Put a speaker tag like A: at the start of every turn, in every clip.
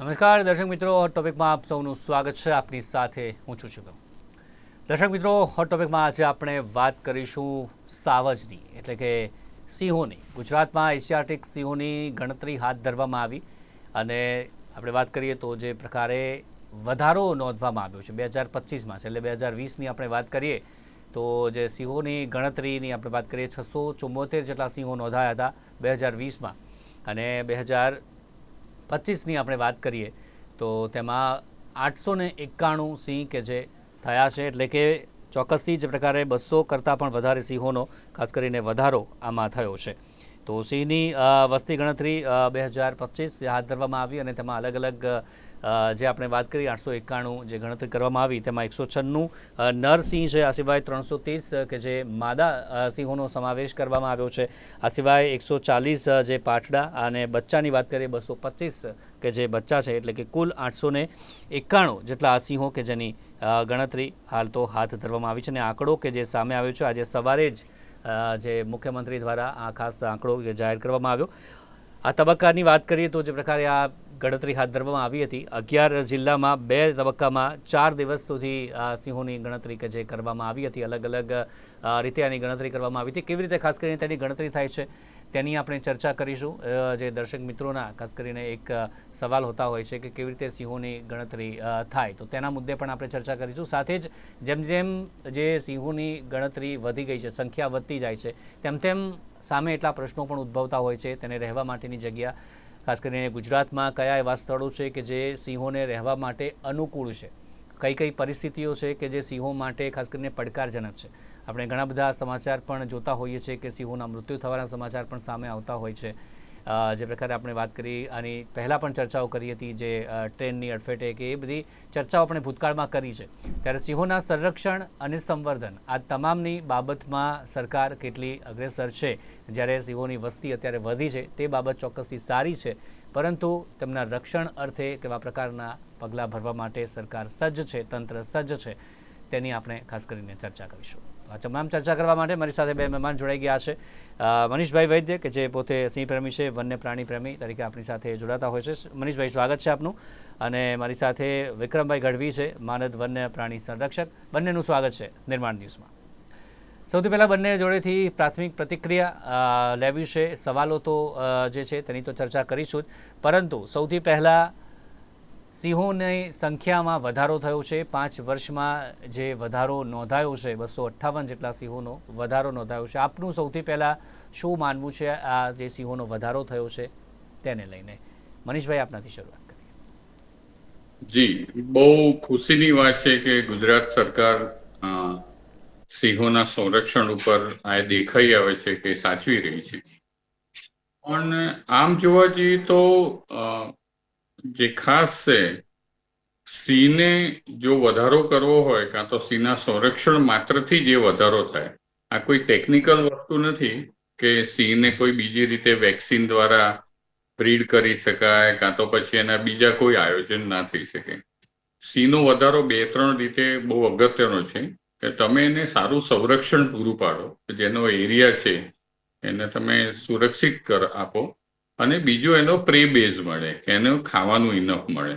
A: નમસ્કાર, દર્શક મિત્રો હોટ ટોપિકમાં આપ સૌનું સ્વાગત છે. આપની સાથે હું છું શિવમ. દર્શક મિત્રો હોટ ટોપિકમાં આજે આપણે વાત કરીશું સાવજની, એટલે કે સિંહોની. ગુજરાતમાં એશિયાટિક સિંહોની ગણતરી હાથ ધરવામાં આવી અને આપણે વાત કરીએ તો જે પ્રકારે વધારો નોંધવામાં આવ્યો છે. બે હજાર પચીસમાં છે, એટલે બે હજાર વીસની આપણે વાત કરીએ તો જે સિંહોની ગણતરીની આપણે વાત કરીએ, છસો ચુમ્મોતેર જેટલા સિંહો નોંધાયા હતા બે હજાર વીસમાં. અને બે હજાર પચીસની આપણે વાત કરીએ, તો તેમાં આઠસો ને એકાણું સિંહ કે જે થયા છે, એટલે કે ચોક્કસથી જે પ્રકારે બસો કરતાં પણ વધારે સિંહોનો, ખાસ કરીને વધારો આમાં થયો છે. તો સિંહની વસ્તી ગણતરી બે હજાર પચીસ હાથ ધરવામાં આવી અને તેમાં અલગ અલગ જે આપણે વાત કરી, આઠસો એકાણું જે ગણતરી કરવામાં આવી, તેમાં એકસો છન્નું નરસિંહ છે, આ સિવાય ત્રણસો ત્રીસ કે જે માદા સિંહોનો સમાવેશ કરવામાં આવ્યો છે. આ સિવાય એકસો ચાલીસ જે પાટડા અને બચ્ચાની વાત કરીએ, બસો પચીસ કે જે બચ્ચા છે, એટલે કે કુલ આઠસો ને એકાણું જેટલા આ સિંહો કે જેની ગણતરી હાલ તો હાથ ધરવામાં આવી છે. અને આંકડો કે જે સામે આવ્યો છે, આજે સવારે જ જે મુખ્યમંત્રી દ્વારા આ ખાસ આંકડો જાહેર કરવામાં આવ્યો. આ તબક્કાની વાત કરીએ તો જે પ્રકારે આ ગણતરી હાથ ધરવામાં આવી હતી. અગિયાર જિલ્લામાં બે તબક્કામાં ચાર દિવસ સુધી સિંહોની ગણતરી કે જે કરવામાં આવી હતી. અલગ અલગ રીતે આની ગણતરી કરવામાં આવી હતી. કેવી રીતે ખાસ કરીને તેની ગણતરી થાય છે તેની આપણે ચર્ચા કરીશું. જે દર્શક મિત્રોના ખાસ કરીને એક સવાલ હોતા હોય છે કે કેવી રીતે સિંહોની ગણતરી થાય. તો તેના મુદ્દે પણ આપણે ચર્ચા કરીશું. સાથે જ જેમ જેમ જે સિંહોની ગણતરી વધી ગઈ છે, સંખ્યા વધતી જાય છે, તેમ તેમ સામે એટલા પ્રશ્નો પણ ઉદ્ભવતા હોય છે તેને રહેવા માટેની જગ્યા. ખાસ કરીને ગુજરાતમાં કયા એવા સ્થળો છે કે જે સિંહોને રહેવા માટે અનુકૂળ છે? કઈ કઈ પરિસ્થિતિઓ છે કે જે સિંહો માટે ખાસ કરીને પડકારજનક છે? આપણે ઘણા બધા સમાચાર પણ જોતા હોઈએ છીએ કે સિંહોના મૃત્યુ થવાના સમાચાર પણ સામે આવતા હોય છે. જે પ્રકારે આપણે વાત કરી આની પહેલાં પણ ચર્ચાઓ કરી હતી જે ટ્રેનની અડફેટે કે એ બધી ચર્ચાઓ આપણે ભૂતકાળમાં કરી છે. ત્યારે સિંહોના સંરક્ષણ અને સંવર્ધન આ તમામની બાબતમાં સરકાર કેટલી અગ્રેસર છે? જ્યારે સિંહોની વસ્તી અત્યારે વધી છે, તે બાબત ચોક્કસથી સારી છે. પરંતુ તેમના રક્ષણ અર્થે કેવા પ્રકારના પગલાં ભરવા માટે સરકાર સજ્જ છે, તંત્ર સજ્જ છે, તેની આપણે ખાસ કરીને ચર્ચા કરીશું. તમામ ચર્ચા કરવા માટે મારી સાથે બે મહેમાન જોડાઈ ગયા છે. મનીષભાઈ વૈદ્ય, કે જે પોતે સિંહ પ્રેમી છે, વન્ય પ્રાણી પ્રેમી તરીકે આપણી સાથે જોડાતા હોય છે. મનીષભાઈ, સ્વાગત છે આપનું. અને મારી સાથે વિક્રમભાઈ ગઢવી છે, માનદ વન્ય પ્રાણી સંરક્ષક. બંનેનું સ્વાગત છે નિર્માણ ન્યૂઝમાં. સૌથી પહેલાં બંને જોડેથી પ્રાથમિક પ્રતિક્રિયા લેવી છે. સવાલો તો જે છે તેની તો ચર્ચા કરીશું જ. પરંતુ સૌથી પહેલાં સિંહોની સંખ્યામાં વધારો થયો છે. પાંચ વર્ષમાં જે વધારો નોંધાયો છે, બસો અઠ્ઠાવન જેટલા સિંહોનો વધારો નોંધાયો છે. આપનું સૌથી પહેલાં શું માનવું છે? આ જે સિંહોનો વધારો થયો છે, તેને લઈને. મનીષભાઈ, આપનાથી શરૂઆત કરીએ.
B: જી, બહુ ખુશીની વાત છે કે ગુજરાત સરકાર સિંહોના સંરક્ષણ ઉપર આ દેખાઈ આવે છે કે સાચવી રહી છે. પણ આમ જોવા જઈએ તો જે ખાસ છે સિંહને જો વધારો કરવો હોય, કાં તો સિંહના સંરક્ષણ માત્રથી જે વધારો થાય, આ કોઈ ટેકનિકલ વસ્તુ નથી કે સિંહને કોઈ બીજી રીતે વેક્સિન દ્વારા બ્રીડ કરી શકાય, કાં તો પછી એના બીજા કોઈ આયોજન ના થઈ શકે. સિંહનો વધારો બે ત્રણ રીતે બહુ અગત્યનો છે કે તમે એને સારું સંરક્ષણ પૂરું પાડો જેનો એરિયા છે, એને તમે સુરક્ષિત કર આપો. અને બીજો એનો પ્રે બેઝ મળે કે એને ખાવાનું ઇનફ મળે.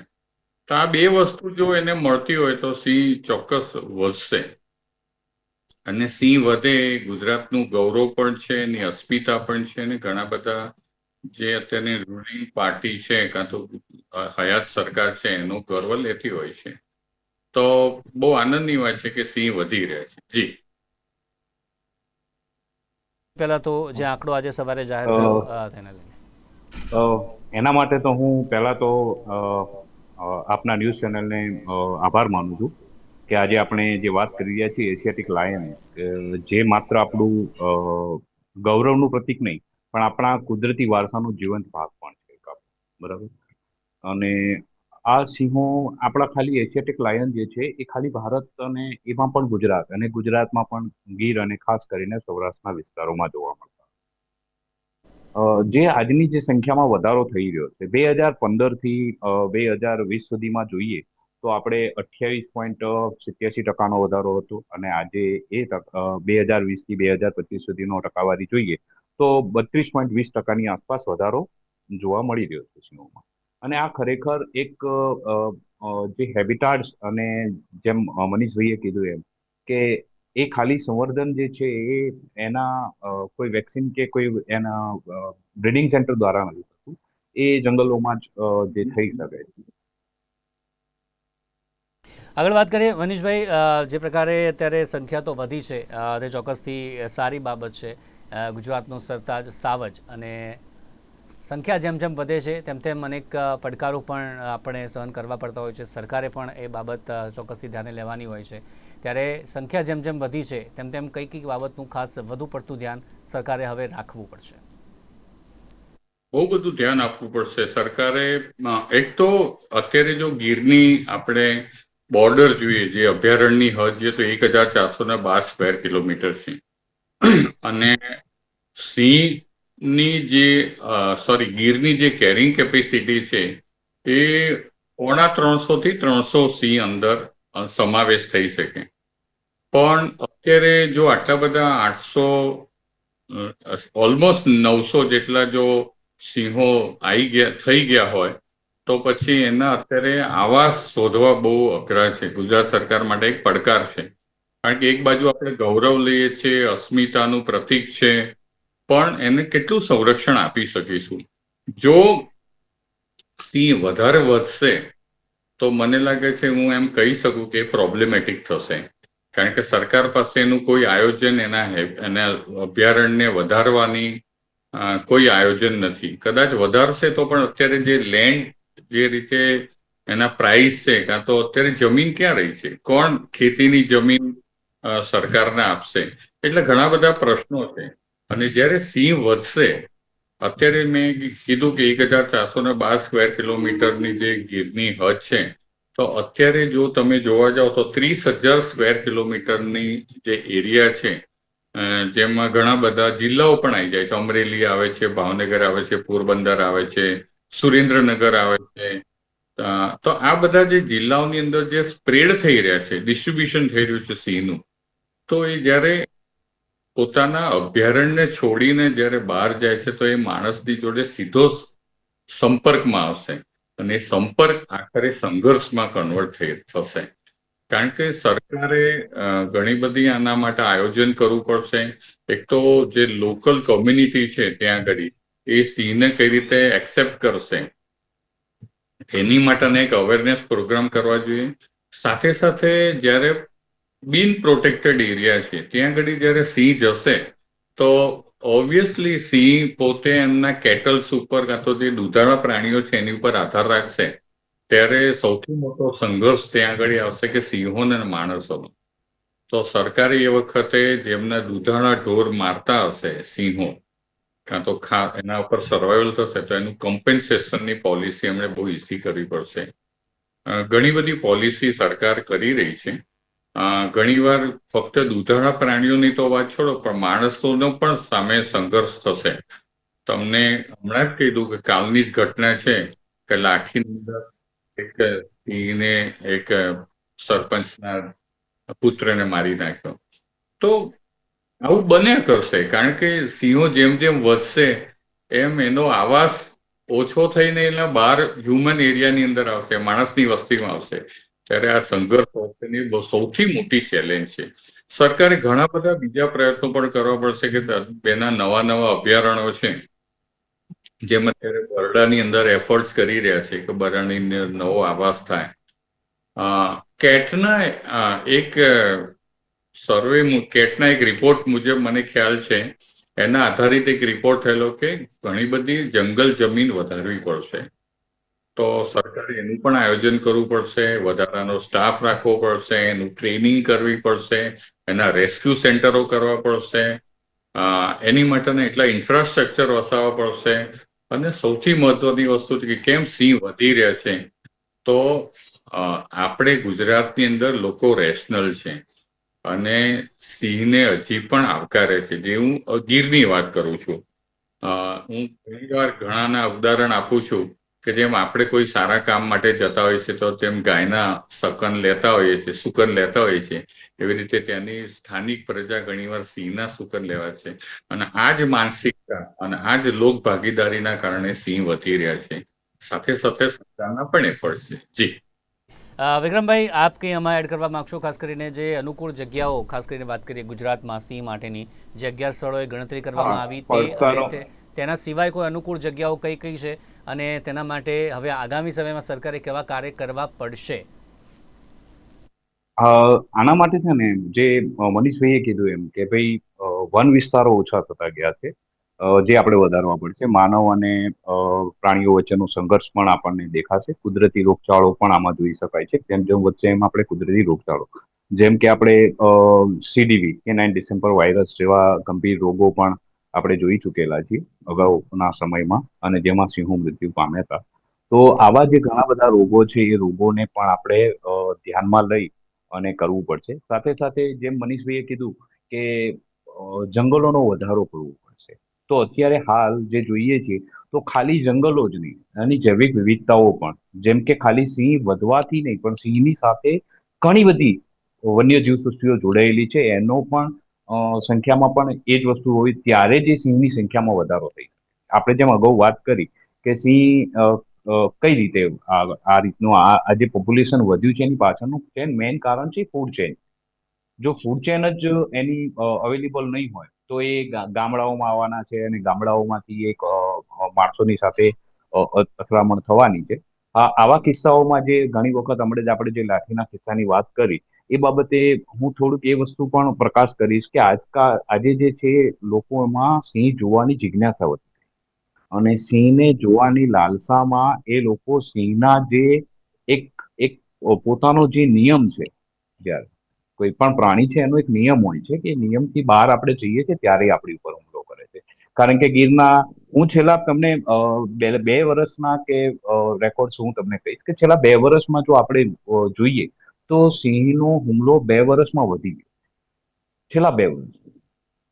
B: તો આ બે વસ્તુ જો એને મળતી હોય તો સિંહ ચોક્કસ વધશે. અને સિંહ વધે ગુજરાતનું ગૌરવ પણ છે એની અસ્મિતા પણ છે અને ઘણા બધા જે અત્યારની રૂલિંગ પાર્ટી છે કાં તો હયાત સરકાર છે એનો ગર્વ લેતી હોય છે. તો બહુ આનંદની વાત છે કે સિંહ વધી રહ્યા છે. જી.
A: પહેલા તો જે આંકડો આજે સવારે જાહેર થયો તેને લઈને.
C: એના માટે તો હું પહેલા તો આપના ન્યૂઝ ચેનલને આભાર માનું છું કે આજે આપણે જે વાત કરી રહ્યા છીએ એશિયાટિક લાયન જે માત્ર આપણું ગૌરવનું પ્રતીક નહીં, પણ આપણા કુદરતી વારસાનો જીવંત ભાગ પણ છે બરાબર? અને આ સિંહો આપણા ખાલી એશિયાટિક લાયન જે છે, એ ખાલી ભારત અને એમાં પણ ગુજરાત, અને ગુજરાતમાં પણ ગીર અને ખાસ કરીને સૌરાષ્ટ્રના વિસ્તારોમાં જોવા મળે. જે આજની જે સંખ્યામાં વધારો થઈ રહ્યો છે, બે હજાર પંદરથી બે હજાર વીસ સુધીમાં જોઈએ, તો આપણે અઠ્યાવીસ પોઈન્ટ સિત્યાસી ટકાનો વધારો હતો અને આજે એ બે હજાર વીસથી બે હજાર પચીસ સુધીનો ટકાવારી જોઈએ, તો બત્રીસ પોઈન્ટ વીસ ટકાની આસપાસ વધારો જોવા મળી રહ્યો છે સિંહોમાં અને આ ખરેખર એક જે હેબિટાટ્સ અને જેમ મનીષભાઈએ કીધું એમ કે એ ખાલી સંવર્ધન જે છે એ એના કોઈ વેક્સિન કે કોઈ એના બ્રીડિંગ સેન્ટર દ્વારા નથી થતું. એ જંગલોમાં જ જે થઈ શકે છે.
A: આગળ વાત કરીએ, મનીષભાઈ જે પ્રકારે અત્યારે સંખ્યા તો વધી છે તે ચોક્કસથી સારી બાબત છે ગુજરાતનો સરતાજ સાવજ અને સંખ્યા જેમ જેમ વધે છે, તેમ તેમ અનેક પડકારો પણ આપણે સહન કરવા પડતા હોય છે. સરકારે પણ એ બાબત ચોક્કસથી ધ્યાને લેવાની હોય છે. ત્યારે સંખ્યા જેમ જેમ વધી છે, તેમ તેમ કઈ કઈ બાબતનું ખાસ વધુ પડતું ધ્યાન સરકારે હવે રાખવું પડશે.
B: બહુ બધું ધ્યાન આપવું પડશે. સરકારે એક તો અત્યારે જો ગીરની આપણે બોર્ડર જોઈએ, જે અભયારણ્યની હદ છે, તો એક હજાર ચારસો ને બાર સ્ક્વેર કિલોમીટર છે. અને સિંહની જે સોરી, ગીરની જે કેરિંગ કેપેસિટી છે, એ પોણા ત્રણસો થી ત્રણસો સિંહ અંદર સમાવેશ થઈ શકે. પણ અત્યારે જો આટલા બધા આઠસો ઓલમોસ્ટ નવસો જેટલા જો સિંહો આવી ગયા, થઈ ગયા હોય, તો પછી એના અત્યારે આવાસ શોધવા બહુ અઘરા છે. ગુજરાત સરકાર માટે એક પડકાર છે. કારણ કે એક બાજુ આપણે ગૌરવ લઈએ છીએ, અસ્મિતાનું પ્રતીક છે, પણ એને કેટલું સંરક્ષણ આપી શકીશું? જો સિંહ વધારે વધશે, તો મને લાગે છે હું એમ કહી શકું કે પ્રોબ્લેમેટિક થશે. કારણ કે સરકાર પાસે એનું કોઈ આયોજન એના એના અભયારણ્યને વધારવાની કોઈ આયોજન નથી. કદાચ વધારશે તો પણ અત્યારે જે લેન્ડ જે રીતે એના પ્રાઇસ છે, કાં તો અત્યારે જમીન ક્યાં રહી છે? કોણ ખેતીની જમીન સરકારને આપશે? એટલે ઘણા બધા પ્રશ્નો છે. અને જ્યારે સિંહ વધશે, અત્યારે મેં કીધું કે એક હજાર ચારસો ને બાર સ્ક્વેર કિલોમીટરની જે ગીરની હદ છે તો અત્યારે જો તમે જોવા જાઓ તો ત્રીસ હજાર સ્ક્વેર કિલોમીટરની જે એરિયા છે જેમાં ઘણા બધા જિલ્લાઓ પણ આવી જાય છે. અમરેલી આવે છે, ભાવનગર આવે છે, પોરબંદર આવે છે, સુરેન્દ્રનગર આવે છે. તો આ બધા જે જિલ્લાઓની અંદર જે સ્પ્રેડ થઈ રહ્યા છે ડિસ્ટ્રીબ્યુશન થઈ રહ્યું છે સિંહનું, તો એ જ્યારે પોતાના અભયારણ્યને છોડીને જ્યારે બહાર જાય છે, તો એ માણસની જોડે સીધો સંપર્કમાં આવશે. અને સંપર્ક આખરે સંઘર્ષમાં કન્વર્ટ થઈ થશે. કારણ કે સરકારે ઘણી બધી આના માટે આયોજન કરવું પડશે. એક તો જે લોકલ કોમ્યુનિટી છે ત્યાં આગળ, એ સિંહને કઈ રીતે એક્સેપ્ટ કરશે? એની માટેના એક અવેરનેસ પ્રોગ્રામ કરવા જોઈએ. સાથે સાથે જ્યારે બિન પ્રોટેક્ટેડ એરિયા છે, ત્યાં આગળ જ્યારે સિંહ જશે, તો ઓબ્વિયસલી સિંહ પોતે એમના કેટલ્સ ઉપર કાં તો જે દૂધાળા પ્રાણીઓ છે, એની ઉપર આધાર રાખશે. ત્યારે સૌથી મોટો સંઘર્ષ ત્યાં આગળ આવશે કે સિંહોને અને માણસોનો. તો સરકારે એ વખતે જેમના દૂધાળા ઢોર મારતા હશે સિંહો, કાં તો ખા, એના ઉપર સર્વાઈવલ થશે, તો એનું કમ્પેન્સેશનની પોલિસી એમણે બહુ ઇઝી કરવી પડશે. ઘણી બધી પોલિસી સરકાર કરી રહી છે. ઘણીવાર ફક્ત દૂધાળા પ્રાણીઓની તો વાત છોડો, પણ માણસોનો પણ સામે સંઘર્ષ થશે. તમને હમણાં જ કીધું કે કાલની જ ઘટના છે કે લાઠીની અંદર એક સિંહને એક સરપંચના પુત્રને મારી નાખ્યો. તો આવું બન્યા કરશે, કારણ કે સિંહો જેમ જેમ વધશે, એમ એનો આવાસ ઓછો થઈને એના બહાર હ્યુમન એરિયાની અંદર આવશે, માણસની વસ્તીમાં આવશે. ત્યારે આ સંઘર્ષ વખતેની સૌથી મોટી ચેલેન્જ છે. સરકારે ઘણા બધા બીજા પ્રયત્નો પણ કરવા પડશે કે બેના નવા નવા અભયારણ્યો છે, જેમ અત્યારે બરડાની અંદર એફર્ટ્સ કરી રહ્યા છે કે બરડાની નવો આવાસ થાય. કેટના એક સર્વે કેટના એક રિપોર્ટ મુજબ મને ખ્યાલ છે, એના આધારિત એક રિપોર્ટ થયેલો કે ઘણી બધી જંગલ જમીન વધારવી પડશે. તો સરકારે એનું પણ આયોજન કરવું પડશે, વધારાનો સ્ટાફ રાખવો પડશે, એનું ટ્રેનિંગ કરવી પડશે, એના રેસ્ક્યુ સેન્ટરો કરવા પડશે એની માટેના એટલા ઇન્ફ્રાસ્ટ્રક્ચર વસાવવા પડશે. અને સૌથી મહત્વની વસ્તુ કે કેમ સિંહ વધી રહ્યા છે, તો આપણે ગુજરાતની અંદર લોકો રેશનલ છે. અને સિંહને હજી પણ આવકારે છે. જે હું ગીરની વાત કરું છું. હું ઘણીવાર ઘણાના ઉદાહરણ આપું છું. કે જેમ આપણે કોઈ સારા કામ માટે જતા હોઈએ છીએ તો તેમ ગાયના સકન લેતા હોઈએ છીએ સુકન લેતા હોઈએ છીએ. એવી રીતે ત્યાંની સ્થાનિક પ્રજા ઘણીવાર સિંહના સુકન લેવા છે. અને આ જ માનસિકતા અને આ જ લોક ભાગીદારીના કારણે સિંહ વધી રહ્યા છે. સાથે સાથે સરકારના પણ એફર્ટ છે. જી.
A: વિક્રમભાઈ આપ કંઈ આમાં એડ કરવા માગશો? ખાસ કરીને જે અનુકૂળ જગ્યાઓ ખાસ કરીને વાત કરીએ ગુજરાતમાં સિંહ માટેની જે અગિયાર સ્થળોએ ગણતરી કરવામાં આવી તે- તેના સિવાય કોઈ અનુકૂળ જગ્યાઓ કઈ કઈ છે? અને તેના માટે હવે આગામી સમયમાં સરકારે કેવા કાર્ય કરવા પડશે?
C: આના માટે છે ને, જે મનીષભાઈએ કીધું એમ કે ભાઈ વન વિસ્તારો ઓછા થતા ગયા છે જે આપણે વધારવા પડશે. માનવ અને પ્રાણીઓ વચ્ચેનો સંઘર્ષ પણ આપણને દેખાશે. કુદરતી રોગચાળો પણ આમાં જોઈ શકાય છે. જેમ જેમ વચ્ચે એમ આપણે કુદરતી રોગચાળો. જેમ કે આપણે સીડીવી કે નાઇન ડિસેમ્બર વાયરસ જેવા ગંભીર રોગો પણ આપણે જોઈ ચૂકેલા છીએ અગાઉના સમયમાં અને જેમાં સિંહો મૃત્યુ પામ્યા હતા. તો આવા જે ઘણા બધા રોગો છે, એ રોગોને પણ આપણે ધ્યાનમાં લઈ અને કરવું પડશે. સાથે સાથે જેમ મનીષભાઈએ કીધું કે જંગલોનો વધારો કરવો પડશે. તો અત્યારે હાલ જે જોઈએ છે તો ખાલી જંગલો જ નહીં, એની જૈવિક વિવિધતાઓ પણ. જેમ કે ખાલી સિંહ વધવાથી નહીં, પણ સિંહની સાથે ઘણી બધી વન્યજીવ સૃષ્ટિઓ જોડાયેલી છે. એનો પણ સંખ્યામાં પણ એ જ વસ્તુ હોય ત્યારે જ સિંહની સંખ્યામાં વધારો થઈ આપણે જેમ અગાઉ વાત કરી કે સિંહ કઈ રીતે આ રીતનું આ જે પોપ્યુલેશન વધ્યું છે એની પાછળનું ચેન મેઇન કારણ છે ફૂડ ચેન જો ફૂડ ચેન જ એની અવેલેબલ નહીં હોય, તો એ ગામડાઓમાં આવવાના છે અને ગામડાઓમાંથી એક માણસોની સાથે અથડામણ થવાની છે. આવા કિસ્સાઓમાં જે ઘણી વખત હમણાં જ આપણે જે લાઠીના કિસ્સાની વાત કરી એ બાબતે હું થોડુંક એ વસ્તુ પણ પ્રકાશ કરીશ કે આજકાલ આજે જે છે લોકોમાં સિંહ જોવાની જિજ્ઞાસા વધી અને સિંહને જોવાની લાલસામાં એ લોકો સિંહના જે એક એક પોતાનો જે નિયમ છે, જ્યારે કોઈ પણ પ્રાણી છે એનો એક નિયમ હોય છે કે નિયમથી બહાર આપણે જઈએ છીએ ત્યારે આપણી ઉપર હુમલો કરે છે. કારણ કે ગીરના, હું છેલ્લા તમને બે વર્ષના કે રેકોર્ડ હું તમને કહીશ કે છેલ્લા બે વર્ષમાં જો આપણે જોઈએ તો સિંહનો હુમલો બે વર્ષમાં વધી ગયો. છેલ્લા બે વર્ષ.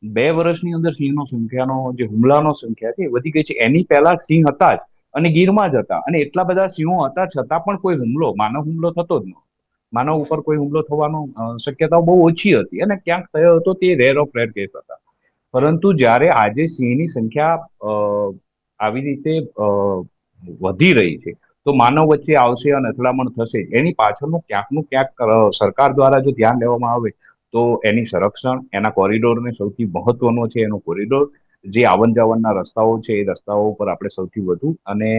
C: બે વર્ષની અંદર સિંહનો સંખ્યાનો, જે હુમલાનો સંખ્યા છે વધી ગઈ છે. એની પહેલા સિંહ હતા જ અને ગીરમાં જ હતા. અને એટલા બધા સિંહો હતા છતાં પણ કોઈ હુમલો, માનવ હુમલો થતો જ ન માનવ ઉપર કોઈ હુમલો થવાનો શક્યતાઓ બહુ ઓછી હતી અને ક્યાંક થયો હતો તે રેર ઓફ રેર કેસ હતા. પરંતુ જ્યારે આજે સિંહની સંખ્યા આવી રીતે વધી રહી છે તો માનવ વચ્ચે આવશે અને અથડામણ થશે. એની પાછળનું ક્યાંકનું ક્યાંક સરકાર દ્વારા જો ધ્યાન લેવામાં આવે, તો એની સંરક્ષણ, એના કોરિડોરને સૌથી મહત્વનો છે એનો કોરિડોર જે આવન જાવનના રસ્તાઓ છે, એ રસ્તાઓ ઉપર આપણે સૌથી વધુ અને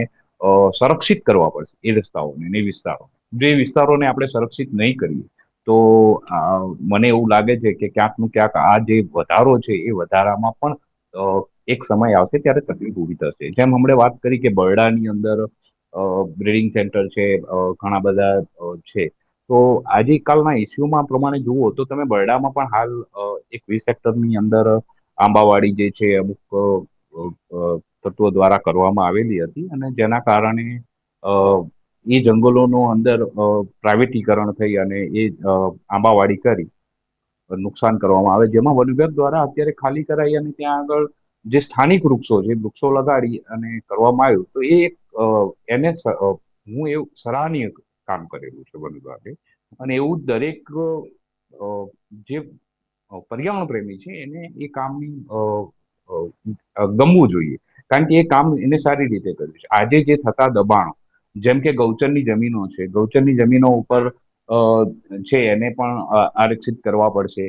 C: સંરક્ષિત કરવા પડશે એ રસ્તાઓને, ને વિસ્તારો. જે વિસ્તારોને આપણે સંરક્ષિત નહીં કરીએ, તો મને એવું લાગે છે કે ક્યાંકનું ક્યાંક આ જે વધારો છે, એ વધારામાં પણ એક સમય આવશે ત્યારે તકલીફ ઊભી થશે. જેમ હમણે વાત કરી કે બરડાની અંદર બ્રિડિંગ સેન્ટર છે ઘણા બધા છે. તો આજે કાલના ઇસ્યુમાં પ્રમાણે જુઓ તો તમે બરડામાં પણ હાલ એક વીસ સેક્ટરની અંદર આંબાવાડી જે છે અમુક તત્વો દ્વારા કરવામાં આવેલી હતી અને જેના કારણે એ જંગલોનો અંદર પ્રાઇવેટીકરણ થઈ અને એ આંબાવાડી કરી નુકસાન કરવામાં આવે. જેમાં વન વિભાગ દ્વારા અત્યારે ખાલી કરાઈ અને ત્યાં આગળ જે સ્થાનિક વૃક્ષો છે, વૃક્ષો લગાડી અને કરવામાં આવ્યું. તો એ એક એને હું એવું સરાહનીય કામ કરેલું છે વન વિભાગે. અને એવું દરેક જે પર્યાવરણ પ્રેમી છે એને એ કામની ગમવું જોઈએ. કારણ કે એ કામ એને સારી રીતે કર્યું છે. આજે જે થતા દબાણો, જેમ કે ગૌચરની જમીનો છે, ગૌચરની જમીનો ઉપર છે એને પણ આરક્ષિત કરવા પડશે.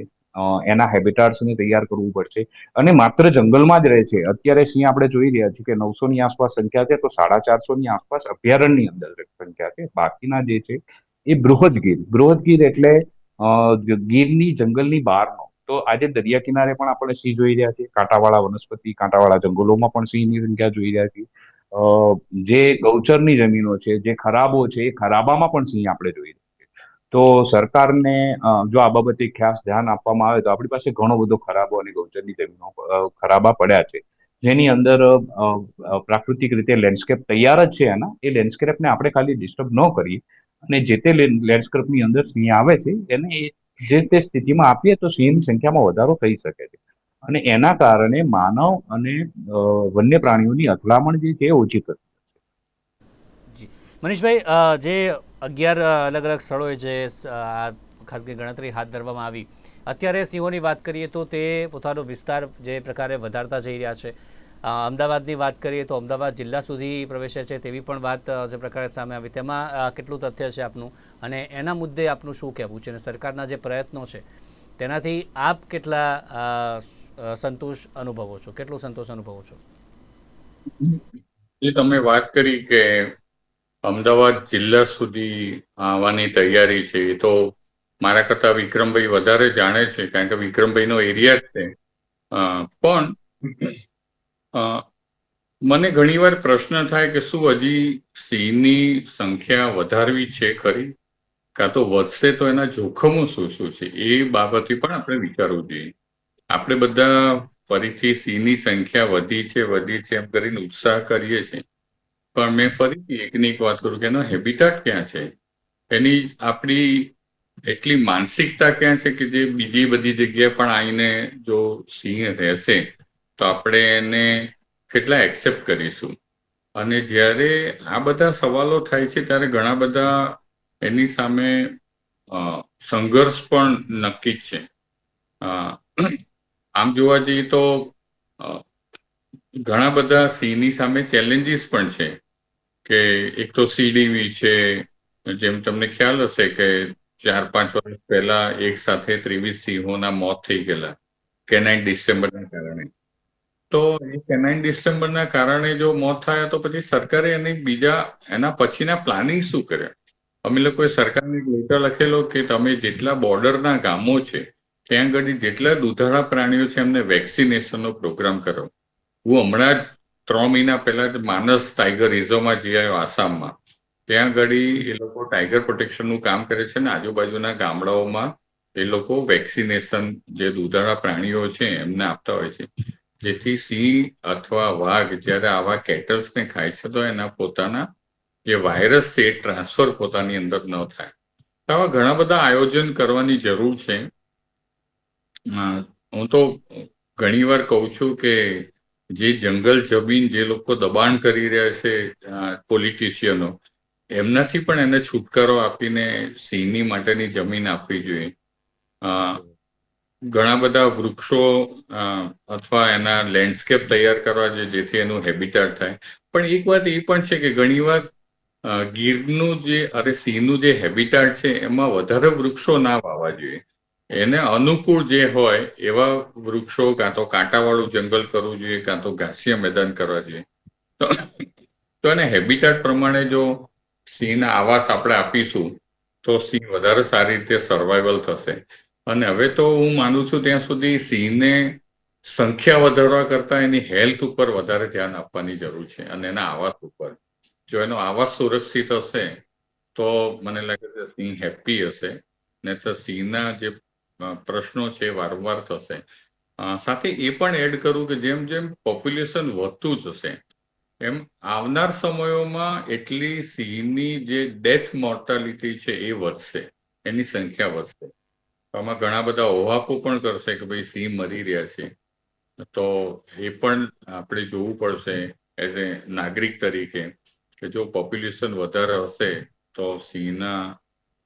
C: એના હેબિટાટ્સને તૈયાર કરવું પડશે. અને માત્ર જંગલમાં જ રહે છે. અત્યારે સિંહ આપણે જોઈ રહ્યા છીએ કે નવસો ની આસપાસ સંખ્યા છે, તો સાડા ચારસો ની આસપાસ અભયારણ્યની અંદર સંખ્યા છે. બાકીના જે છે, એ બૃહદ ગીર બૃહદ ગીર એટલે ગીરની જંગલની બહારનો. તો આજે દરિયા કિનારે પણ આપણે સિંહ જોઈ રહ્યા છીએ. કાંટાવાળા વનસ્પતિ, કાંટાવાળા જંગલોમાં પણ સિંહની સંખ્યા જોઈ રહ્યા છીએ. જે ગૌચરની જમીનો છે, જે ખરાબો છે, એ ખરાબામાં પણ સિંહ આપણે જોઈ રહ્યા તો સરકારને જો આ બાબતે ખાસ ધ્યાન આપવામાં આવે તો આપણી પાસે ઘણો બધો ખરાબો અને ગૌચરની જમીનો ખરાબા પડ્યા છે. જેની અંદર પ્રાકૃતિક રીતે લેન્ડસ્કેપ તૈયાર જ છે એના એ લેન્ડસ્કેપને આપણે ખાલી ડિસ્ટર્બ ન કરીએ. અને જે તે લેન્ડસ્કેપની અંદર સિંહ આવે છે, એને જે તે સ્થિતિમાં આપીએ તો સિંહની સંખ્યામાં વધારો થઈ શકે છે. અને એના કારણે માનવ અને વન્ય પ્રાણીઓની અથડામણ જે છે એ ઓછી થશે
A: મનીષભાઈ જે અગિયાર અલગ અલગ સ્થળોએ જે ખાસ કરીને ગણતરી હાથ ધરવામાં આવી. અત્યારે સિંહોની વાત કરીએ તો તે પોતાનો વિસ્તાર જે પ્રકારે વધારતા જઈ રહ્યા છે. અમદાવાદની વાત કરીએ તો અમદાવાદ જિલ્લા સુધી પ્રવેશે છે તેવી પણ વાત જે પ્રકારે સામે આવી. તેમાં કેટલું તથ્ય છે આપનું? અને એના મુદ્દે આપનું શું કહેવું છે? અને સરકારના જે પ્રયત્નો છે, તેનાથી આપ કેટલા સંતોષ અનુભવો છો? કેટલો સંતોષ અનુભવો છો?
B: તમે વાત કરી કે અમદાવાદ જિલ્લા સુધી આવવાની તૈયારી છે. એ તો મારા કરતા વિક્રમભાઈ વધારે જાણે છે, કારણ કે વિક્રમભાઈનો એરિયા જ છે. પણ મને ઘણીવાર પ્રશ્ન થાય કે શું હજી સિંહની સંખ્યા વધારવી છે ખરી? કાં તો વધશે તો એના જોખમો શું શું છે? એ બાબતે પણ આપણે વિચારવું જોઈએ. આપણે બધા ફરીથી સિંહની સંખ્યા વધી છે વધી છે એમ કરીને ઉત્સાહ કરીએ છીએ. પણ મેં ફરીથી એકની એક વાત કરું કે એનો હેબિટાટ ક્યાં છે? એની આપણી એટલી માનસિકતા ક્યાં છે કે જે બીજી બધી જગ્યાએ પણ આવીને જો સિંહ રહેશે, તો આપણે એને કેટલા એક્સેપ્ટ કરીશું? અને જ્યારે આ બધા સવાલો થાય છે, ત્યારે ઘણા બધા એની સામે સંઘર્ષ પણ નક્કી જ છે આમ જોવા જઈએ તો ઘણા બધા સિંહની સામે ચેલેન્જીસ પણ છે. કે એક તો સીડીવી છે, જેમ તમને ખ્યાલ હશે કે ચાર પાંચ વર્ષ પહેલા એક સાથે ત્રેવીસ સિંહોના મોત થઈ ગયેલા, કેનાઇન ડિસેમ્બરના કારણે. તો એ કેનાઇન ડિસેમ્બરના કારણે જો મોત થયા તો પછી સરકારે એની બીજા, એના પછીના પ્લાનિંગ શું કર્યા? અમે લોકોએ સરકારને એક લેટર લખેલો કે તમે જેટલા બોર્ડરના ગામો છે, ત્યાં આગળ જેટલા દૂધાળા પ્રાણીઓ છે એમને વેક્સિનેશનનો પ્રોગ્રામ કરો. હું હમણાં જ ત્રણ મહિના પહેલા જ માનસ ટાઈગર રિઝર્વમાં જઈ આવ્યો આસામમાં. ત્યાં આગળ એ લોકો ટાઈગર પ્રોટેક્શનનું કામ કરે છે ને આજુબાજુના ગામડાઓમાં એ લોકો વેક્સિનેશન જે દૂધાળા પ્રાણીઓ છે એમને આપતા હોય છે. જેથી સિંહ અથવા વાઘ જ્યારે આવા કેટલસને ખાય છે તો એના પોતાના જે વાયરસ છે એ ટ્રાન્સફર પોતાની અંદર ન થાય. આવા ઘણા બધા આયોજન કરવાની જરૂર છે. હું તો ઘણીવાર કહું છું કે જે જંગલ જમીન જે લોકો દબાણ કરી રહ્યા છે પોલિટિશિયનો એમનાથી પણ એને છુટકારો આપીને સિંહની માટેની જમીન આપવી જોઈએ. ઘણા બધા વૃક્ષો અથવા એના લેન્ડસ્કેપ તૈયાર કરવા જોઈએ જેથી એનું હેબિટેટ થાય. પણ એક વાત એ પણ છે કે ઘણીવાર અ, ગીરનું જે અરે સિંહનું જે હેબિટાટ છે એમાં વધારે વૃક્ષો ના વાવવા જોઈએ. એને અનુકૂળ જે હોય એવા વૃક્ષો, કાં તો કાંટાવાળું જંગલ કરવું જોઈએ, કાં તો ઘાસિયા મેદાન કરવા જોઈએ. તો એને હેબિટાટ પ્રમાણે જો સિંહના આવાસ આપણે આપીશું, તો સિંહ વધારે સારી રીતે સર્વાઈવલ થશે. અને હવે તો હું માનું છું ત્યાં સુધી સિંહને સંખ્યા વધારવા કરતા એની હેલ્થ ઉપર વધારે ધ્યાન આપવાની જરૂર છે અને એના આવાસ ઉપર. જો એનો આવાસ સુરક્ષિત હશે, તો મને લાગે છે સિંહ હેપી હશે. ને તો સિંહના જે પ્રશ્નો છે, વારંવાર થશે. સાથે એ પણ એડ કરું કે જેમ જેમ પોપ્યુલેશન વધતું જશે, એમ આવનાર સમયોમાં એટલી સિંહની જે ડેથ મોર્ટાલિટી છે એ વધશે, એની સંખ્યા વધશે. આમાં ઘણા બધા ઓહાપો પણ કરશે કે ભાઈ સિંહ મરી રહ્યા છે. તો એ પણ આપણે જોવું પડશે એઝ એ નાગરિક તરીકે કે જો પોપ્યુલેશન વધારે હશે તો સિંહના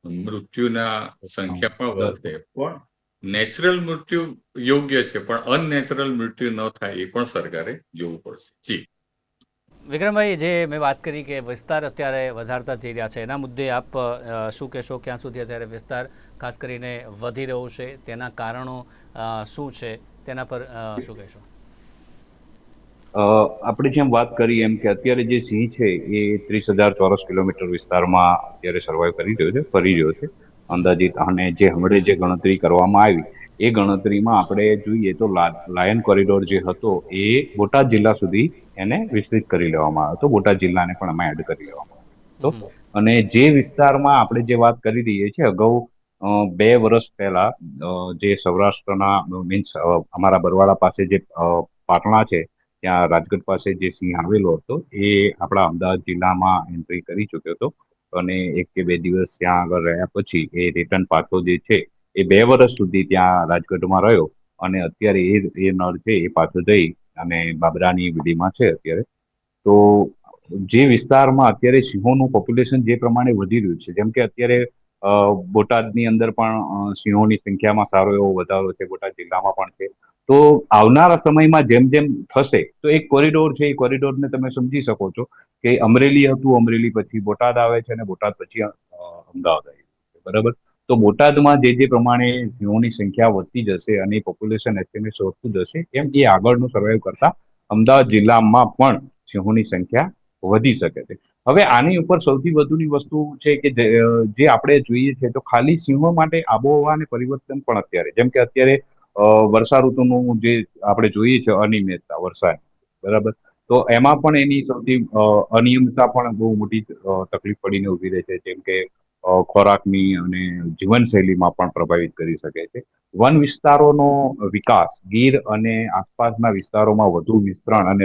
B: મૃત્યુના સંખ્યા પણ વધે. પણ નેચરલ મૃત્યુ યોગ્ય છે પણ અનનેચરલ મૃત્યુ ન થાય એ પણ સરકારે જોવું પડશે. જી.
A: વિક્રમભાઈ જે મેં વાત કરી કે વિસ્તાર અત્યારે વધારતા જઈ રહ્યા છે એના મુદ્દે આપ અ, શું કહેશો? ક્યાં સુધી અત્યારે વિસ્તાર ખાસ કરીને વધી રહ્યો છે? તેના કારણો અ, શું છે? તેના પર અ, શું કહેશો?
C: આપણે જેમ વાત કરી એમ કે અત્યારે જે સિંહ છે એ ત્રીસ હજાર ચોરસ કિલોમીટર વિસ્તારમાં અત્યારે સર્વાઈવ કરી રહ્યો છે ફરી રહ્યો છે. અંદાજિત અને જે હમણાં જે ગણતરી કરવામાં આવી એ ગણતરીમાં આપણે જોઈએ તો લાયન કોરિડોર જે હતો એ બોટાદ જિલ્લા સુધી એને વિસ્તૃત કરી લેવામાં આવ્યો હતો. બોટાદ જિલ્લાને પણ એમાં એડ કરી લેવામાં આવ્યો હતો. અને જે વિસ્તારમાં આપણે જે વાત કરી રહીએ છીએ અગાઉ બે વર્ષ પહેલા જે સૌરાષ્ટ્રના મીન્સ અમારા બરવાડા પાસે જે પાટણા છે ત્યાં રાજગઢ પાસે જે સિંહ આવેલો હતો, એ આપણા અમદાવાદ જિલ્લામાં એન્ટ્રી કરી ચૂક્યો હતો અને એક કે બે દિવસ ત્યાં આગળ રહ્યા પછી એ રિટર્ન પાછો જે છે, એ બે વર્ષ સુધી ત્યાં રાજગઢમાં રહ્યો અને અત્યારે એ એ નર છે એ પાછો જઈ અને બાબરાની વિધિમાં છે અત્યારે. તો જે વિસ્તારમાં અત્યારે સિંહોનું પોપ્યુલેશન જે પ્રમાણે વધી રહ્યું છે, જેમ કે અત્યારે બોટાદની અંદર પણ સિંહોની સંખ્યામાં સારો એવો વધારો છે, બોટાદ જિલ્લામાં પણ છે. તો આવનારા સમયમાં જેમ જેમ થશે, તો એક કોરિડોર છે, એ કોરિડોરને તમે સમજી શકો છો કે અમરેલી હતું, અમરેલી પછી બોટાદ આવે છે અને બોટાદ પછી અમદાવાદ આવી છે, બરાબર? તો બોટાદમાં જે જે પ્રમાણે સિંહોની સંખ્યા વધતી જશે અને પોપ્યુલેશન એસ્ટિમેટ વધતું જશે, એમ એ આગળનું સર્વાઈવ કરતા અમદાવાદ જિલ્લામાં પણ સિંહોની સંખ્યા વધી શકે છે. હવે આની ઉપર સૌથી વધુની વસ્તુ છે કે જે આપણે જોઈએ છે તો ખાલી સિંહો માટે આબોહવા અને પરિવર્તન પણ અત્યારે, જેમ કે અત્યારે વર્ષા ઋતુનું જે આપણે જોઈએ છે અનિયમિતતા વરસાદ બરાબર? તો એમાં પણ એની સૌથી અનિયમિતતા પણ બહુ મોટી તકલીફ પડીને ઊભી રહે છે. જેમ કે ખોરાકની અને જીવનશૈલીમાં પણ પ્રભાવિત કરી શકે છે. વન વિસ્તારોનો વિકાસ, ગીર અને આસપાસના વિસ્તારોમાં વધુ વિસ્તરણ અને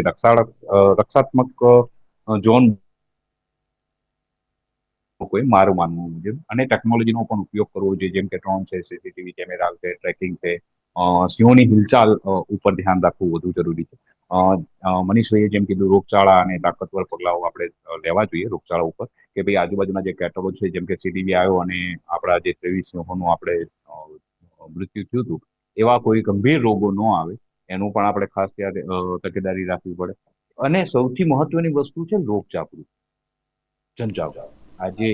C: રક્ષાત્મક ઝોન કોઈ મારું માનવું મુજબ. અને ટેકનોલોજીનો પણ ઉપયોગ કરવો જોઈએ. જેમ કે ડ્રોન છે, સીસીટીવી કેમેરા છે, ટ્રેકિંગ છે સિંહોની હિલચાલ ઉપર ધ્યાન રાખવું વધુ જરૂરી છે. મનીષભાઈએ જેમ કીધું, રોગચાળા અને તાકતવર પગલાઓ આપણે લેવા જોઈએ રોગચાળા ઉપર કે ભાઈ આજુબાજુના જે કેટલો છે, જેમ કે સીટીવી આવ્યો અને આપણા જે ત્રેવીસ સિંહોનું આપણે મૃત્યુ થયું હતું, એવા કોઈ ગંભીર રોગો ન આવે. એનું પણ આપણે ખાસ તકેદારી રાખવી પડે. અને સૌથી મહત્વની વસ્તુ છે લોકજાગૃતિ જનજાગૃતિ. આજે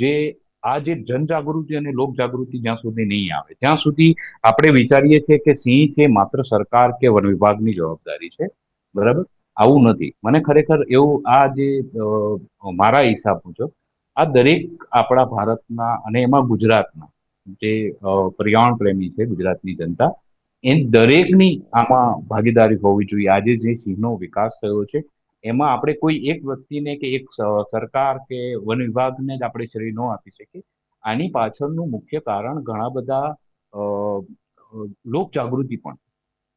C: જે આ જે જનજાગૃતિ અને લોક જાગૃતિ જ્યાં સુધી નહીં આવે, ત્યાં સુધી આપણે વિચારીએ છીએ કે સિંહ છે માત્ર સરકાર કે વન વિભાગની જવાબદારી છે. બરાબર? આવું નથી. મને ખરેખર એવું આ જે મારા હિસાબ મુજબ આ દરેક આપણા ભારતના અને એમાં ગુજરાતના જે પર્યાવરણ પ્રેમી છે, ગુજરાતની જનતા, એ દરેકની આમાં ભાગીદારી હોવી જોઈએ. આજે જે સિંહનો વિકાસ થયો છે એમાં આપણે કોઈ એક વ્યક્તિને કે એક સરકાર કે વન વિભાગને જ આપણે શ્રેય ન આપી શકીએ. આની પાછળનું મુખ્ય કારણ ઘણા બધા લોક જાગૃતિ પણ.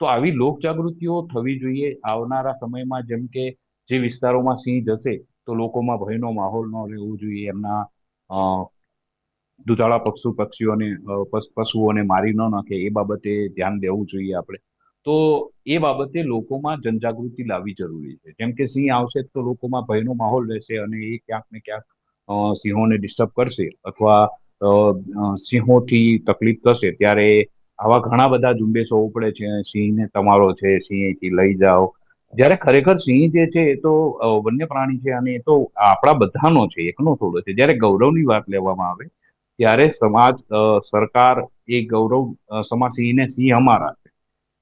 C: તો આવી લોક જાગૃતિઓ થવી જોઈએ આવનારા સમયમાં જેમ કે જે વિસ્તારોમાં સિંહ જશે તો લોકોમાં ભયનો માહોલ ન રહેવો જોઈએ. એમના દુધાળા પક્ષુ પક્ષીઓને પશુઓને મારી ન નાખે. એ બાબતે ધ્યાન દેવું જોઈએ આપણે. તો એ બાબતે લોકોમાં જનજાગૃતિ લાવવી જરૂરી છે. જેમ કે સિંહ આવશે તો લોકોમાં ભયનો માહોલ રહેશે અને એ ક્યાંક ને ક્યાંક સિંહોને ડિસ્ટર્બ કરશે અથવા સિંહોથી તકલીફ થશે. ત્યારે આવા ઘણા બધા ઝુંબેશો ઉપડે છે. સિંહને તમારો છે સિંહથી લઈ જાઓ. જ્યારે ખરેખર સિંહ જે છે એ તો વન્ય પ્રાણી છે અને એ તો આપણા બધાનો છે, એકનો થોડો છે. જ્યારે ગૌરવની વાત લેવામાં આવે, ત્યારે સમાજ સરકાર એ ગૌરવ સમાજ સિંહને સિંહ અમારા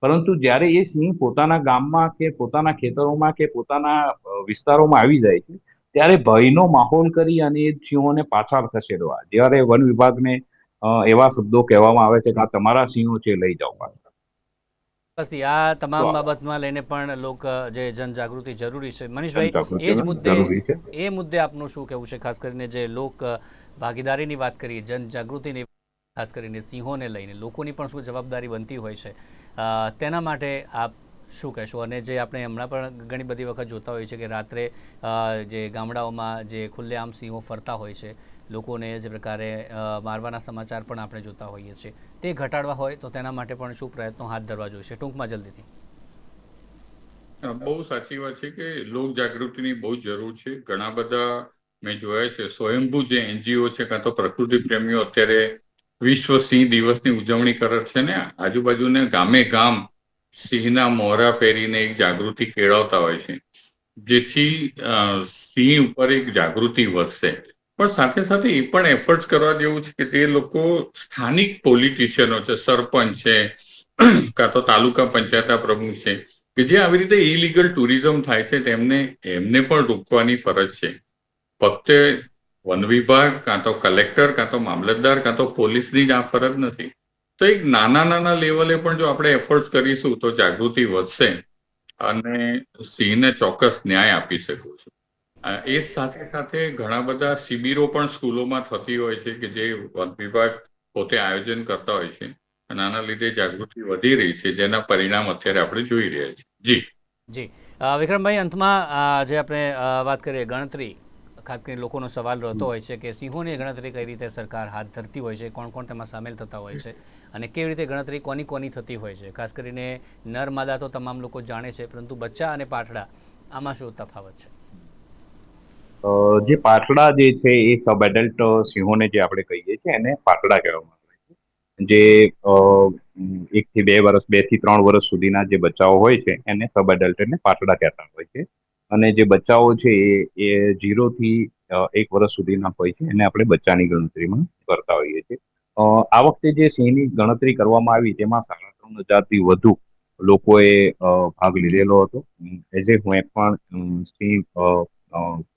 C: પરંતુ જ્યારે એ સિંહ પોતાના ગામમાં કે પોતાના ખેતરોમાં કે પોતાના વિસ્તારોમાં આવી જાય છે ત્યારે ભયનો માહોલ કરી અને એ સિંહોને પાછા ખસેડવા. જ્યારે વન વિભાગને એવા શબ્દો કહેવામાં આવે છે કે આ તમારા સિંહો છે લઈ જાઓ પાછા.
A: આ તમામ બાબતમાં લઈને પણ લોક જે જનજાગૃતિ જરૂરી છે. મનીષભાઈ એ જ મુદ્દે. એ મુદ્દે આપનું શું કહેવું છે? ખાસ કરીને જે લોક ભાગીદારીની વાત કરીએ જનજાગૃતિની ખાસ કરીને સિંહોને લઈને. લોકોની પણ શું જવાબદારી બનતી હોય છે? તેના માટે આપ શું કહેશો? અને જે આપણે હમણાં પણ ઘણી બધી વખત જોતા હોઈએ છીએ કે રાત્રે જે ગામડાઓમાં જે ખુલ્લેઆમ સિંહો ફરતા હોય છે, લોકોને જે પ્રકારે મારવાના સમાચાર પણ આપણે જોતા હોઈએ છીએ. તે ઘટાડવા હોય તો તેના માટે પણ શું પ્રયત્નો હાથ ધરવા જોઈશે? ટૂંકમાં જલ્દીથી.
B: બહુ સાચી વાત છે કે લોક જાગૃતિની બહુ જરૂર છે. ઘણા બધા મેં જોયા છે, સ્વયંભૂ જે એનજીઓ છે, કાં તો પ્રકૃતિ પ્રેમીઓ અત્યારે વિશ્વ સિંહ દિવસની ઉજવણી કરે છે ને? આજુબાજુને ગામે ગામ સિંહના મોહરા પહેરીને એક જાગૃતિ કેળવતા હોય છે. જેથી સિંહ ઉપર એક જાગૃતિ વધશે. પણ સાથે સાથે એ પણ એફર્ટ્સ કરવા જેવું છે કે તે લોકો સ્થાનિક પોલિટિશિયનો છે, સરપંચ છે, કાં તો તાલુકા પંચાયતના પ્રમુખ છે, કે જે આવી રીતે ઇલીગલ ટુરિઝમ થાય છે, તેમને, એમને પણ રોકવાની ફરજ છે. ફક્ત વન વિભાગ, કાં તો કલેક્ટર, કાં તો મામલતદાર, કાં તો પોલીસની જ આ ફરજ નથી. તો એક નાના નાના લેવલે પણ જો આપણે એફર્ટ્સ કરીશું તો જાગૃતિ વધશે અને સિંહને ચોક્કસ ન્યાય આપી શકું છું. એ સાથે સાથે ઘણા બધા શિબિરો પણ સ્કૂલોમાં થતી હોય છે કે જે વન વિભાગ પોતે આયોજન કરતા હોય છે અને આના લીધે જાગૃતિ વધી રહી છે, જેના પરિણામ અત્યારે આપણે જોઈ રહ્યા છીએ. જી.
A: જી. વિક્રમભાઈ, અંતમાં જે આપણે વાત કરીએ ગણતરી ખાસ કરીને લોકોનો સવાલ રહેતો હોય છે કે સિંહોની ગણતરી કઈ રીતે સરકાર હાથ ધરતી હોય છે? કોણ કોણ તેમાં સામેલ થતા હોય છે? અને કેવી રીતે ગણતરી કોની કોની થતી હોય છે? ખાસ કરીને નર માદા તો તમામ લોકો જાણે છે પરંતુ બચ્ચા અને પાટડા આમાં શું તફાવત છે?
C: જે પાટડા જે છે એ સબ એડલ્ટ સિંહોને જે આપણે કહીએ છીએ એને પાટડા કહેવામાં આવે છે. જે અ, એક થી બે વર્ષ બેથી ત્રણ વર્ષ સુધીના જે બચ્ચાઓ હોય છે એને સબ એડલ્ટ પાતળા કહેતા હોય છે. અને જે બચ્ચાઓ છે એ એ જીરોથી એક વર્ષ સુધીના હોય છે. એને આપણે બચ્ચાની ગણતરીમાં કરતા હોઈએ છીએ. આ વખતે જે સિંહની ગણતરી કરવામાં આવી તેમાં સાડા ત્રણ હજારથી વધુ લોકોએ ભાગ લીધેલો હતો. એઝ એ હું પણ સિંહ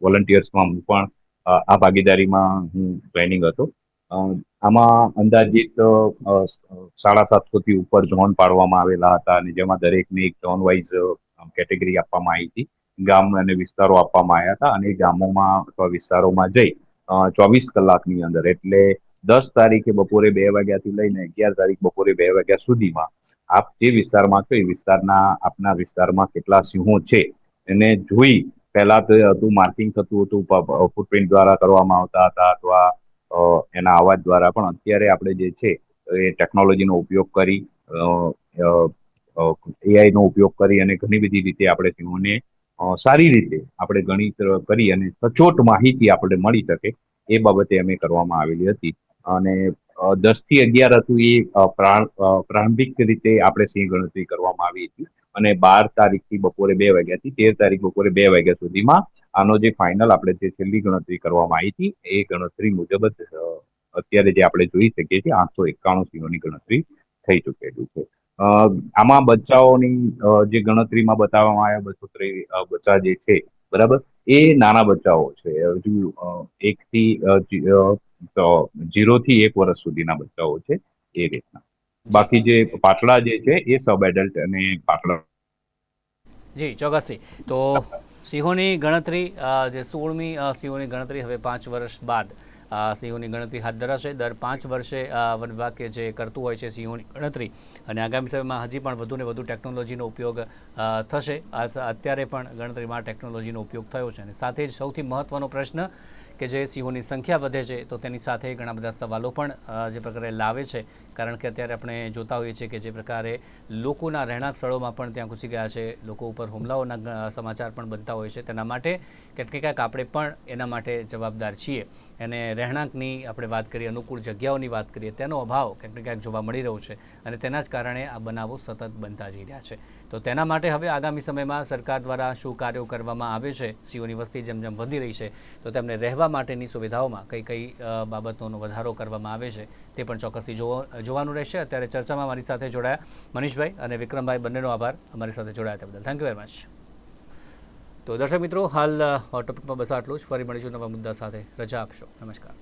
C: વોલન્ટિયર્સમાં હું પણ આ ભાગીદારીમાં હું ટ્રેનિંગ હતો. આમાં અંદાજિત સાડા સાતસોથી ઉપર ઝોન પાડવામાં આવેલા હતા અને જેમાં દરેકને એક ઝોન વાઇઝ કેટેગરી આપવામાં આવી હતી. ગામ અને વિસ્તારો આપવામાં આવ્યા હતા અને ગામોમાં અથવા વિસ્તારોમાં જઈ ચોવીસ કલાકની અંદર એટલે દસ તારીખે બપોરે બે વાગ્યાથી લઈને અગિયાર તારીખ બપોરે બે વાગ્યા સુધીમાં આપ જે વિસ્તારમાં છો વિસ્તારના, આપના વિસ્તારમાં કેટલા સિંહો છે એને જોઈ પહેલા તો હતું માર્કિંગ થતું હતું ફૂટપ્રિન્ટ દ્વારા કરવામાં આવતા હતા અથવા એના અવાજ દ્વારા પણ અત્યારે આપણે જે છે એ ટેકનોલોજીનો ઉપયોગ કરી એઆઈ નો ઉપયોગ કરી અને ઘણી બધી રીતે આપણે સિંહોને સારી રીતે આપણે ગણિત કરી અને સચોટ માહિતી આપણે મળી શકે એ બાબતે અમે કરવામાં આવેલી હતી. અને દસથી અગિયાર હતું એ પ્રારંભિક રીતે આપણે સિંહ ગણતરી કરવામાં આવી હતી. અને બાર તારીખથી બપોરે બે વાગ્યાથી તેર તારીખ બપોરે બે વાગ્યા સુધીમાં આનો જે ફાઇનલ આપણે જે છેલ્લી ગણતરી કરવામાં આવી હતી, એ ગણતરી મુજબ જ અત્યારે જે આપણે જોઈ શકીએ છીએ, આઠસો એકાણું સિંહોની ગણતરી થઈ ચૂકેલું છે. આમાં બચ્ચાઓની જે ગણતરીમાં બતાવવામાં આવ્યા બસો ત્રેવીસ બચ્ચા જે છે, બરાબર? એ નાના બચ્ચાઓ છે. હજુ એક તો જીરો થી એક વર્ષ સુધીના બચ્ચાઓ છે એ રીતના. બાકી જે પાટલા જે છે એ સબ એડલ્ટ અને પાટલા
A: જી, ચોક્કસથી. તો સિંહોની ગણતરી જે સોળમી સિંહોની ગણતરી હવે પાંચ વર્ષ બાદ સિંહોની ગણતરી હાથ ધરાશે. દર પાંચ વર્ષે વન વિભાગ કે જે કરતું હોય છે સિંહોની ગણતરી. અને આગામી સમયમાં હજી પણ વધુને વધુ ટેકનોલોજીનો ઉપયોગ થશે. અત્યારે પણ ગણતરીમાં ટેકનોલોજીનો ઉપયોગ થયો છે. અને સાથે જ સૌથી મહત્ત્વનો પ્રશ્ન કે જે સિંહોની સંખ્યા વધે છે, તો તેની સાથે ઘણા બધા સવાલો પણ જે પ્રકારે લાવે છે. કારણ કે અત્યારે આપણે જોતા હોઈએ છીએ કે જે પ્રકારે લોકોના રહેણાંક સ્થળોમાં પણ ત્યાં ઘૂસી ગયા છે. લોકો ઉપર હુમલાઓના સમાચાર પણ બનતા હોય છે. તેના માટે કેટલીક ક્યાંક આપણે પણ એના માટે જવાબદાર છીએ. અને રહેણાંકની આપણે વાત કરીએ, અનુકૂળ જગ્યાઓની વાત કરીએ, તેનો અભાવ ક્યાંક ને ક્યાંક જોવા મળી રહ્યો છે અને તેના જ કારણે આ બનાવો સતત બનતા જઈ રહ્યા છે. તો તેના માટે હવે આગામી સમયમાં સરકાર દ્વારા શું કાર્યો કરવામાં આવે છે? સિંહોની વસ્તી જેમ જેમ વધી રહી છે, તો તેમને રહેવા માટેની સુવિધાઓમાં કઈ કઈ બાબતોનો વધારો કરવામાં આવે છે તે પણ ચોક્કસથી જોવો જોવાનું રહેશે. અત્યારે ચર્ચામાં મારી સાથે જોડાયા મનીષભાઈ અને વિક્રમભાઈ, બંનેનો આભાર. અમારી સાથે જોડાયા તે બદલ. થેન્ક યુ વેરી મચ તો દર્શક મિત્રો, હાલ ટોપિકમાં બસ આટલું જ. ફરી મળીશું નવા મુદ્દા સાથે. રજા આપશો. નમસ્કાર.